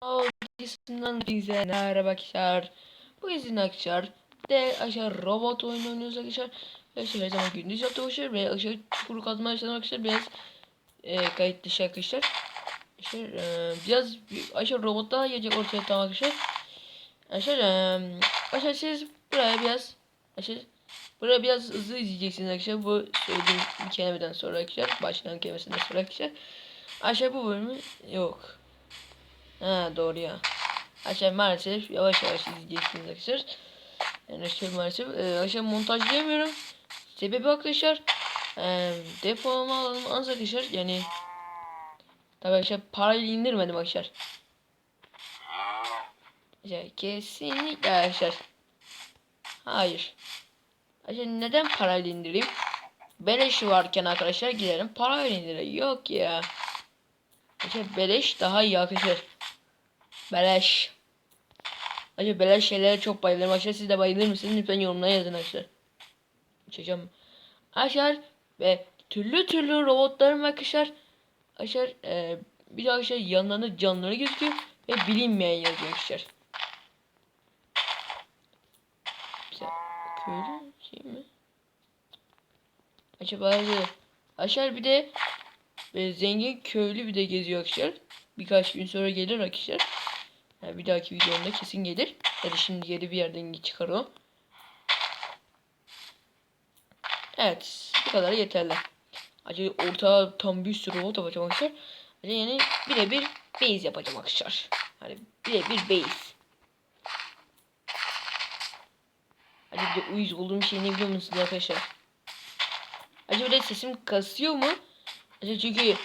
Audisinden bize merhaba arkadaşlar. Bu izin arkadaşlar. De aşağı robot oyunu oynuyoruz arkadaşlar. Arkadaşlar her zaman gündüz yaptı arkadaşlar. Ve aşağı çukur kazma açıdan arkadaşlar biraz e, kayıt dışı arkadaşlar. Arkadaşlar e, biraz aşağı robot daha gelecek ortaya tamam arkadaşlar. Arkadaşlar e, aşağı siz buraya biraz aşağı Buraya biraz hızlı izleyeceksiniz arkadaşlar. Bu söylediğim kelimeden sonra arkadaşlar. Başlayan kelimesinden sonra arkadaşlar. Aşağı bu bölümü yok. Ha doğru ya. Aşağı maalesef yavaş yavaş izleyeceksiniz arkadaşlar. Yani aşağı maalesef e, aşağı montajlayamıyorum. Sebebi arkadaşlar e, depolama alanım az arkadaşlar. Yani tabii arkadaşlar parayla indirmedim arkadaşlar. Arkadaşlar kesinlikle arkadaşlar. Hayır. Arkadaşlar neden parayla indireyim? Beleş varken arkadaşlar gidelim parayla indirelim. Yok ya. Arkadaşlar beleş daha iyi arkadaşlar. Beleş. Arkadaşlar beleş şeylere çok bayılırım. Arkadaşlar siz de bayılır mısınız? Lütfen yorumlara yazın arkadaşlar. Çekeceğim. Arkadaşlar ve türlü türlü robotlarım arkadaşlar. Arkadaşlar e, bir de arkadaşlar yanlarında canları gözüküyor ve bilinmeyen yazıyor arkadaşlar. Güzel. Köylü şey mi? Acaba Arkadaşlar bir de ve zengin köylü bir de geziyor arkadaşlar. Birkaç gün sonra gelir arkadaşlar. Yani bir dahaki videomda kesin gelir. Ya da şimdi yeri bir yerden çıkar o. Evet. Bu kadar yeterli. Acaba orta tam bir sürü robot yapacağım arkadaşlar. Acaba yani birebir base yapacağım arkadaşlar. Hani birebir base. Hadi bir de uyuz olduğum şey ne biliyor musunuz arkadaşlar? Acaba de sesim kasıyor mu? Acaba çünkü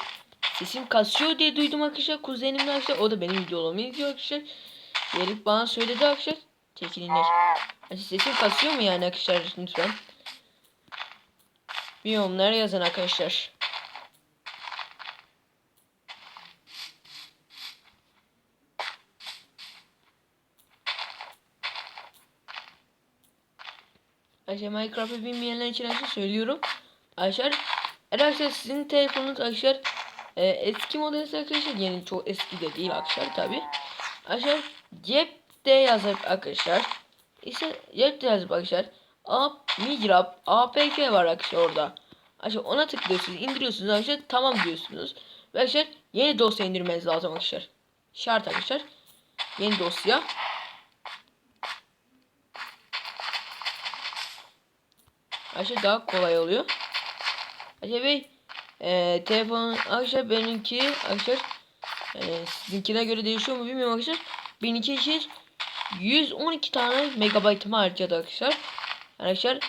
sesim kasıyor diye duydum arkadaşlar. Kuzenim de arkadaşlar. O da benim videolarımı izliyor arkadaşlar. Gelip bana söyledi arkadaşlar. Acaba sesim kasıyor mu yani arkadaşlar lütfen. Bir yorumlara yazın arkadaşlar. Arkadaşlar Minecraft'ı bilmeyenler için arkadaşlar söylüyorum. Arkadaşlar arkadaşlar sizin telefonunuz arkadaşlar e, eski model arkadaşlar yani çok eski de değil arkadaşlar tabi. Arkadaşlar cepte yazıp arkadaşlar ise cepte yazıp arkadaşlar A Migrab APK var arkadaşlar orada. Arkadaşlar ona tıklıyorsunuz indiriyorsunuz arkadaşlar tamam diyorsunuz. Ve arkadaşlar yeni dosya indirmeniz lazım arkadaşlar. Şart arkadaşlar. Yeni dosya. Arkadaşlar daha kolay oluyor. Bey e, telefon arkadaşlar benimki arkadaşlar e, sizinkine göre değişiyor mu bilmiyorum arkadaşlar. Benimki için 112 tane megabaytımı harcadı arkadaşlar. Arkadaşlar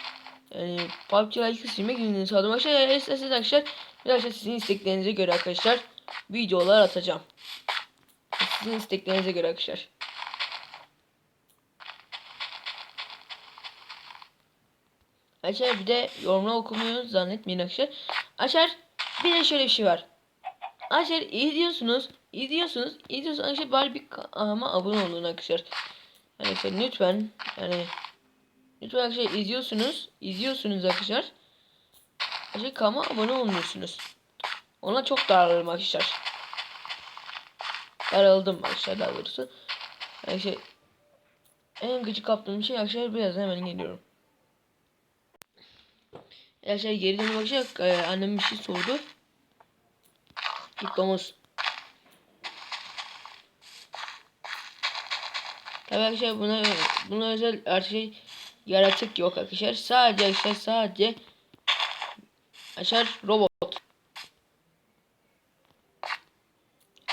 yani PUBG Like'ı silmek için sağladım arkadaşlar. Yani isterseniz arkadaşlar arkadaşlar sizin isteklerinize göre arkadaşlar videolar atacağım. Sizin isteklerinize göre arkadaşlar. Açar bir de yorumlar okumuyor zannetmeyin arkadaşlar. Açar bir de şöyle bir şey var. Açar izliyorsunuz, izliyorsunuz, izliyorsunuz arkadaşlar bari bir ama abone olun arkadaşlar. Yani işte lütfen yani lütfen arkadaşlar izliyorsunuz, izliyorsunuz arkadaşlar. Arkadaşlar kanalıma abone olmuyorsunuz. Ona çok daralırım arkadaşlar. Daraldım arkadaşlar daha doğrusu. Arkadaşlar en gıcık kaptığım şey arkadaşlar biraz hemen geliyorum. Ya şey geri dönüp bakacak. Ee, annem bir şey sordu. Git domuz. Tabii arkadaşlar buna buna özel artık şey yaratık yok arkadaşlar. Sadece arkadaşlar sadece açar robot.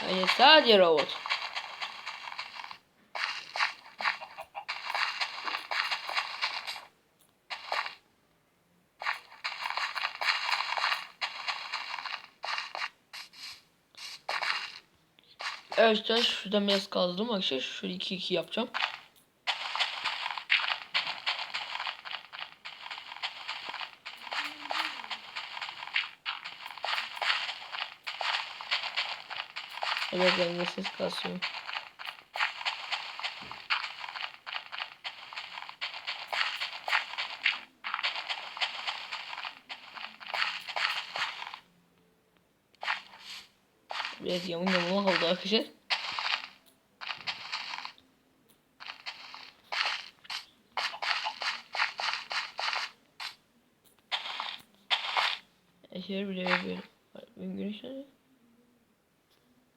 Yani sadece robot. Evet şurada biraz kazdım arkadaşlar. Şöyle 2 2 yapacağım. Evet ben de ses kasıyorum. Biraz yamuk yamuk oldu arkadaşlar. Aşağı bir de yapıyorum. Benim güneş nerede?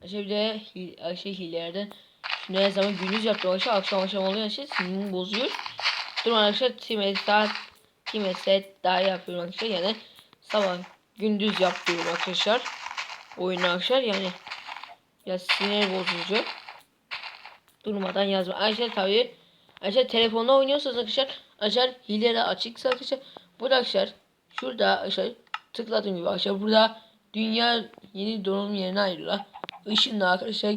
Aşağı bir de aşağı hilelerden Şimdi her zaman gündüz yaptım arkadaşlar. Akşam akşam oluyor arkadaşlar. Şey. Sinirimi bozuyor. Durun arkadaşlar. Kime saat kime set daha yapıyorum arkadaşlar. Yani sabah gündüz yapıyorum arkadaşlar. Oyunu arkadaşlar yani ya sinir bozucu. Durmadan yazma. Arkadaşlar tabii Arkadaşlar telefonda oynuyorsanız arkadaşlar arkadaşlar hileler açıksa arkadaşlar burada arkadaşlar şurada arkadaşlar tıkladığım gibi arkadaşlar burada dünya yeni donanım yerine ayrılıyor. Işınla arkadaşlar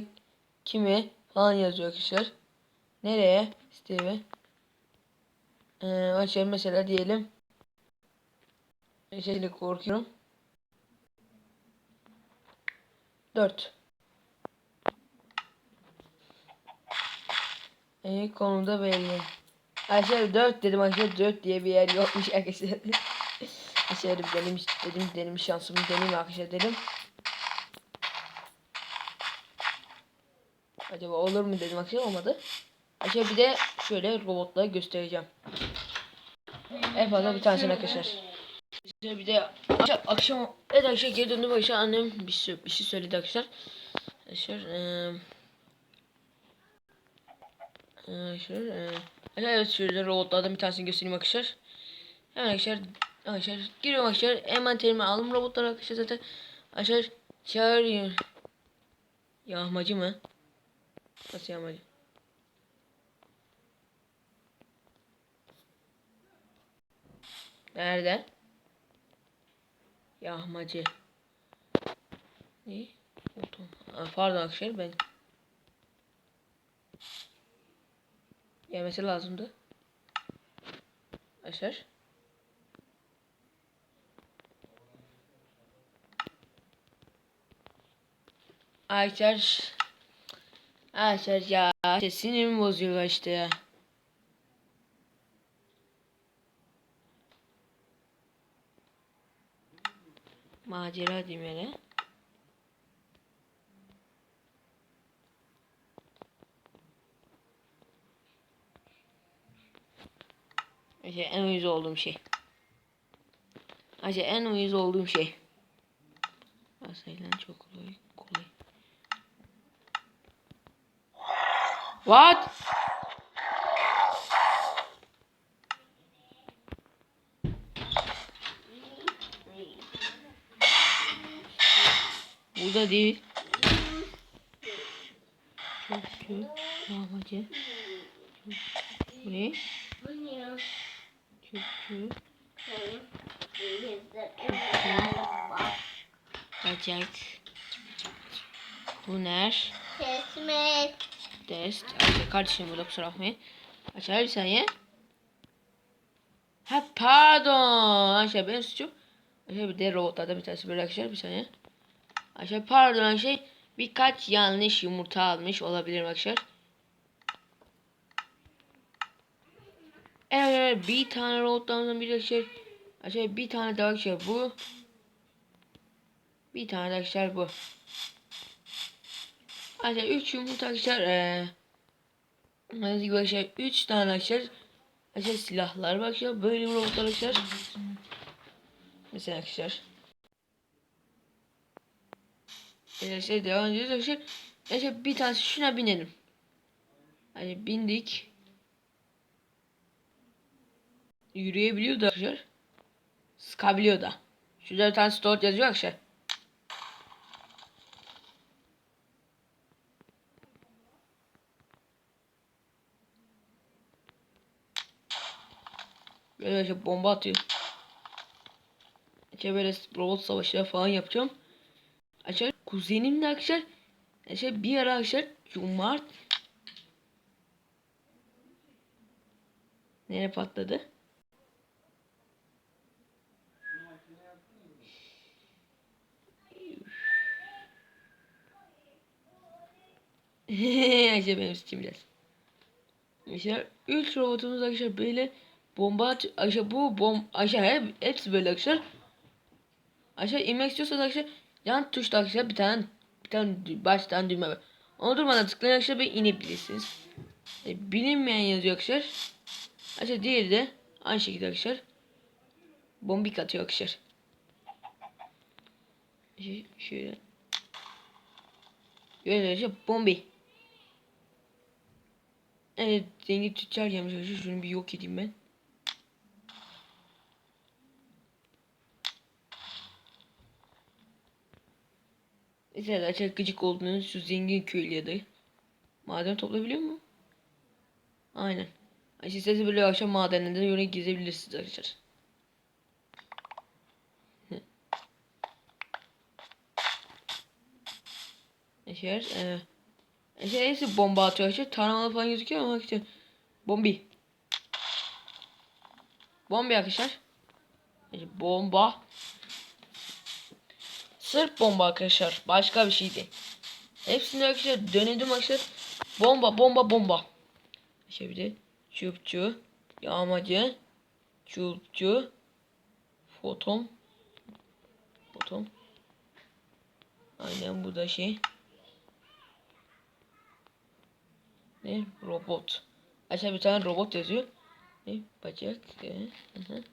kimi falan yazıyor arkadaşlar. Nereye? Steve. Ee, arkadaşlar mesela diyelim. Şeyle korkuyorum. 4. E, konuda belli. Arkadaşlar 4 dedim arkadaşlar 4 diye bir yer yokmuş arkadaşlar. Arkadaşlar benim dedim dedim şansımı deneyim arkadaşlar dedim. Acaba olur mu dedim arkadaşlar olmadı. Arkadaşlar bir de şöyle robotları göstereceğim. En fazla bir tanesini arkadaşlar. Arkadaşlar bir de akşam, akşam evet arkadaşlar geri döndüm arkadaşlar annem bir şey, bir şey söyledi arkadaşlar. Arkadaşlar eee Arkadaşlar, evet şöyle robotlardan bir tanesini göstereyim arkadaşlar. Hemen arkadaşlar, arkadaşlar giriyorum arkadaşlar. Envanterimi aldım robotlar arkadaşlar zaten. Arkadaşlar çağırıyor. Yağmacı mı? Nasıl yağmacı? Nerede? Yağmacı. Ne? Otom. Aa, Pardon arkadaşlar ben Gelmesi lazımdı. Arkadaşlar. Arkadaşlar. Arkadaşlar ya. İşte sinirimi bozuyor işte ya. Macera yani. İşte en uyuz olduğum şey. İşte en uyuz olduğum şey. Asaylan çok kolay. kolay. What? Burada değil. Çok çok yağmacı. Çok. Bu ne? Çok çok. Bacak. Huner. Kesmek. Test. Ayşe kardeşim burada kusura bakmayın. Açar bir saniye. Ha pardon. Ayşe benim suçum. Ayşe bir de robotlarda bir tanesi böyle arkadaşlar bir saniye. Ayşe pardon Ayşe. Birkaç yanlış yumurta almış olabilir arkadaşlar. Evet bir tane robotlarımızdan biri arkadaşlar. Arkadaşlar bir tane daha arkadaşlar bu. Bir tane de arkadaşlar bu. Arkadaşlar 3 yumurta arkadaşlar. Nasıl gibi arkadaşlar 3 tane arkadaşlar. Arkadaşlar silahlar var arkadaşlar. Böyle bir robotlar arkadaşlar. Mesela arkadaşlar. Arkadaşlar devam ediyoruz arkadaşlar. Arkadaşlar bir tanesi şuna binelim. Hani bindik. Yürüyebiliyor da arkadaşlar. Sıkabiliyor da. Şurada bir tane store yazıyor arkadaşlar. Böyle işte bomba atıyor. İşte böyle robot savaşları falan yapacağım. Kuzenimle arkadaşlar arkadaşlar bir ara arkadaşlar Cumart Nereye patladı? Ayşe benim için biraz. Arkadaşlar 3 robotumuz arkadaşlar böyle bomba at Ayşe bu bom Ayşe hep hepsi böyle arkadaşlar. Ayşe inmek istiyorsanız arkadaşlar yan tuşta arkadaşlar bir tane bir tane baştan düğme var. Onu durmadan tıklayın arkadaşlar ve inebilirsiniz. E, bilinmeyen yazıyor arkadaşlar. Arkadaşlar diğeri de aynı şekilde arkadaşlar. Bombik atıyor arkadaşlar. Şey, şöyle. Böylece bombi. Evet zengin tüccar gelmiş arkadaşlar. Şunu bir yok edeyim ben. Mesela arkadaşlar gıcık olduğunuz şu zengin köylü da maden toplayabiliyor mu? Aynen. Ay, Siz de böyle akşam madeninde yöne gezebilirsiniz arkadaşlar. Eşer, e, eşer hepsi bomba atıyor arkadaşlar. Taramalı falan gözüküyor ama işte bombi. Bombi arkadaşlar. İşte bomba. Sırf bomba arkadaşlar. Başka bir şeydi. Hepsini arkadaşlar denedim arkadaşlar. Bomba bomba bomba. De çöpçü, yağmacı, çulpçu, fotom, fotom. Aynen bu da şey. Ne? Robot. Aşağı bir tane robot yazıyor. Ne? Bacak. E, hı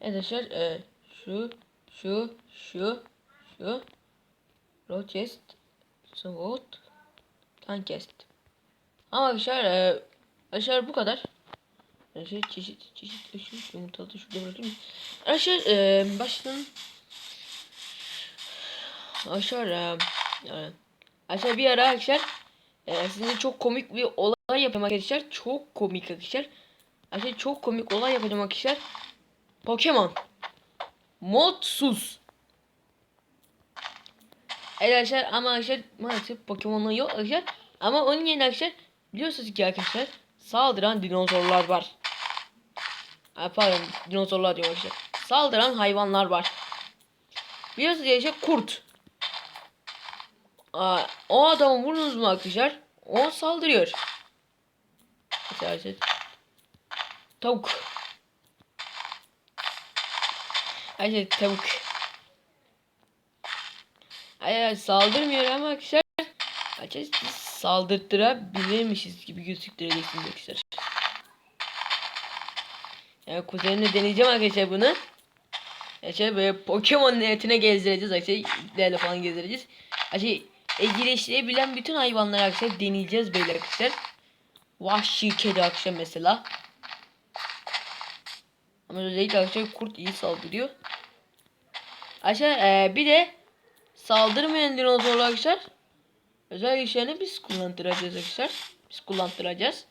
arkadaşlar e, şu, şu, şu, şu. Rochest, Sword, Tankest. Ama arkadaşlar e, bu kadar. Arkadaşlar çeşit çeşit çeşit yumurtalı da şurada bırakayım. Arkadaşlar e, başlayalım. Arkadaşlar e, arkadaşlar bir ara arkadaşlar e, size çok komik bir olay yapacağım arkadaşlar. Çok komik arkadaşlar. Arkadaşlar çok komik olay yapacağım arkadaşlar. Pokemon. Modsuz. Arkadaşlar ama arkadaşlar maalesef Pokemon'un yok arkadaşlar. Ama onun yerine arkadaşlar biliyorsunuz ki arkadaşlar saldıran dinozorlar var. Ay, pardon dinozorlar diyorum arkadaşlar. Saldıran hayvanlar var. Biliyorsunuz arkadaşlar kurt. Aa, o adamı vurdunuz mu arkadaşlar? O saldırıyor. Mesela arkadaşlar. Tavuk. Arkadaşlar tavuk. Hayır saldırmıyor ama arkadaşlar. Arkadaşlar saldırtırabilirmişiz gibi gözüktüreceksiniz arkadaşlar. Yani kuzenimle deneyeceğim arkadaşlar bunu. Arkadaşlar böyle Pokemon niyetine gezdireceğiz arkadaşlar. İplerle falan gezdireceğiz. Arkadaşlar evcilleştirebilen bütün hayvanları arkadaşlar deneyeceğiz böyle arkadaşlar. Vahşi kedi arkadaşlar mesela. Ama özellikle arkadaşlar kurt iyi saldırıyor. Arkadaşlar ee, bir de saldırmayan dinozorlar arkadaşlar özel güçlerini biz kullandıracağız arkadaşlar. Biz kullandıracağız.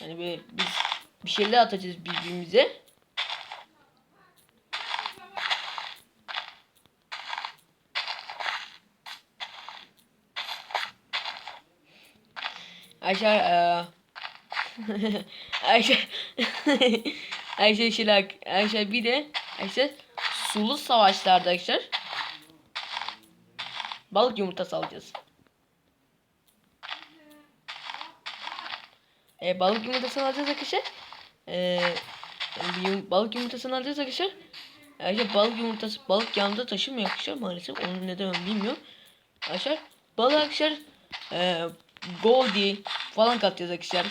Yani böyle biz bir şeyler atacağız birbirimize. Ayşe eee Ayşe Ayşe Şilak Ayşe bir de Ayşe sulu savaşlarda arkadaşlar balık yumurtası alacağız. E, balık yumurtasını alacağız arkadaşlar. E, yum, balık yumurtasını alacağız arkadaşlar. Arkadaşlar balık yumurtası balık yanında taşımıyor arkadaşlar maalesef. Onu neden bilmiyorum. Arkadaşlar balık arkadaşlar e, Goldie falan katacağız arkadaşlar.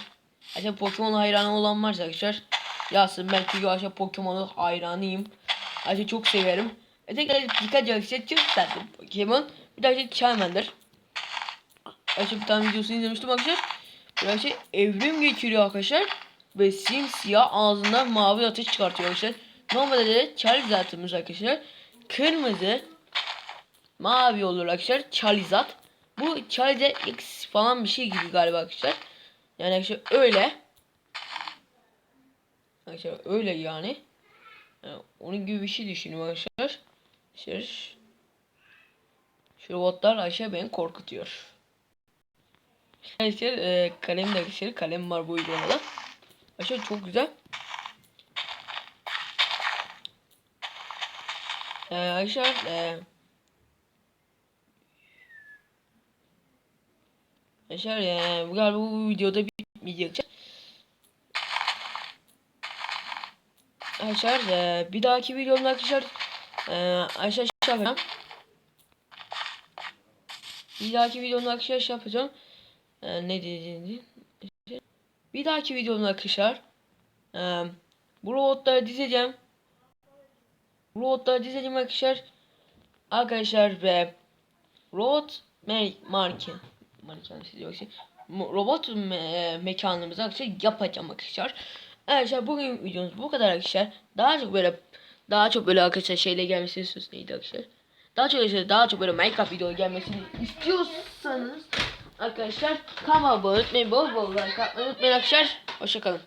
Arkadaşlar Pokemon hayranı olan varsa arkadaşlar yazsın. Ben çünkü arkadaşlar Pokemon'un hayranıyım. Arkadaşlar çok severim. E tekrar dikkat arkadaşlar çok tatlı Pokemon. Bir de arkadaşlar Charmander. Arkadaşlar bir tane videosunu izlemiştim arkadaşlar. Böyle şey evrim geçiriyor arkadaşlar. Ve simsiyah ağzından mavi ateş çıkartıyor arkadaşlar. Normalde de Charizard'ımız arkadaşlar. Kırmızı mavi olur arkadaşlar. Charizard. Bu Charizard X falan bir şey gibi galiba arkadaşlar. Yani arkadaşlar öyle. Arkadaşlar öyle yani. yani onun gibi bir şey düşünün arkadaşlar. Şu robotlar aşağı beni korkutuyor. Arkadaşlar e, kalem de arkadaşlar kalem var bu uygulamada. Arkadaşlar çok güzel. Ee, arkadaşlar e, Arkadaşlar e, bu galiba bu videoda bitmeyecek. Arkadaşlar e, bir dahaki videomda arkadaşlar e, arkadaşlar şey yapacağım. Bir dahaki videomda arkadaşlar yapacağım. E, ne diyeceğim? Bir dahaki videomda arkadaşlar e, bu robotları dizeceğim. Bu robotları dizeceğim arkadaşlar. arkadaşlar ve robot me market market diyor ki mo- robot me mekanımızı arkadaşlar yapacağım arkadaşlar. Arkadaşlar bugün videomuz bu kadar arkadaşlar. Daha çok böyle daha çok böyle arkadaşlar şeyle gelmesini istiyorsunuz neydi arkadaşlar? Daha çok arkadaşlar daha çok böyle Minecraft video gelmesini istiyorsanız arkadaşlar kanalıma abone olmayı bol bol like atmayı unutmayın arkadaşlar. Hoşçakalın.